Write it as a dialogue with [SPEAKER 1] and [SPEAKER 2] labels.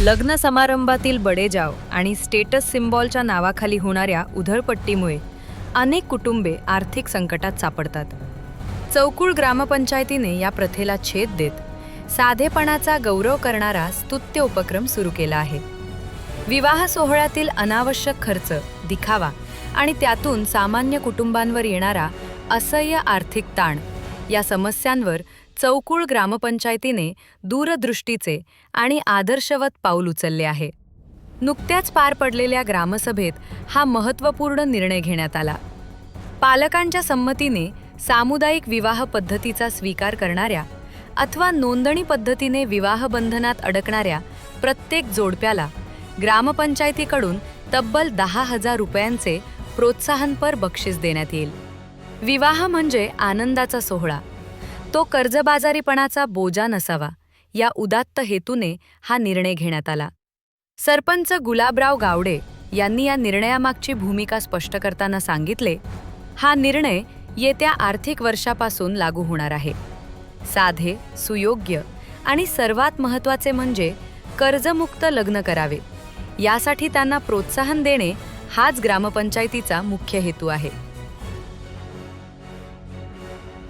[SPEAKER 1] लग्न समारंभातील बडेजाव आणि स्टेटस सिम्बॉलच्या नावाखाली होणाऱ्या उधळपट्टीमुळे अनेक कुटुंबे आर्थिक संकटात सापडतात. चौकुळ ग्रामपंचायतीने या प्रथेला छेद देत साधेपणाचा गौरव करणारा स्तुत्य उपक्रम सुरू केला आहे. विवाह सोहळ्यातील अनावश्यक खर्च दिखावा आणि त्यातून सामान्य कुटुंबांवर येणारा असह्य आर्थिक ताण या समस्यांवर चौकुळ ग्रामपंचायतीने दूरदृष्टीचे आणि आदर्शवत पाऊल उचलले आहे. नुकत्याच पार पडलेल्या ग्रामसभेत हा महत्त्वपूर्ण निर्णय घेण्यात आला. पालकांच्या संमतीने सामुदायिक विवाह पद्धतीचा स्वीकार करणाऱ्या अथवा नोंदणी पद्धतीने विवाह बंधनात अडकणाऱ्या प्रत्येक जोडप्याला ग्रामपंचायतीकडून तब्बल दहा हजार रुपयांचे प्रोत्साहनपर बक्षीस देण्यात येईल. विवाह म्हणजे आनंदाचा सोहळा. तो कर्जबाजारीपणाचा बोजा नसावा या उदात्त हेतूने हा निर्णय घेण्यात आला. सरपंच गुलाबराव गावडे यांनी या निर्णयामागची भूमिका स्पष्ट करताना सांगितले हा निर्णय येत्या आर्थिक वर्षापासून लागू होणार आहे. साधे सुयोग्य आणि सर्वात महत्त्वाचे म्हणजे कर्जमुक्त लग्न करावे. यासाठी त्यांना प्रोत्साहन देणे हाच ग्रामपंचायतीचा मुख्य हेतू आहे.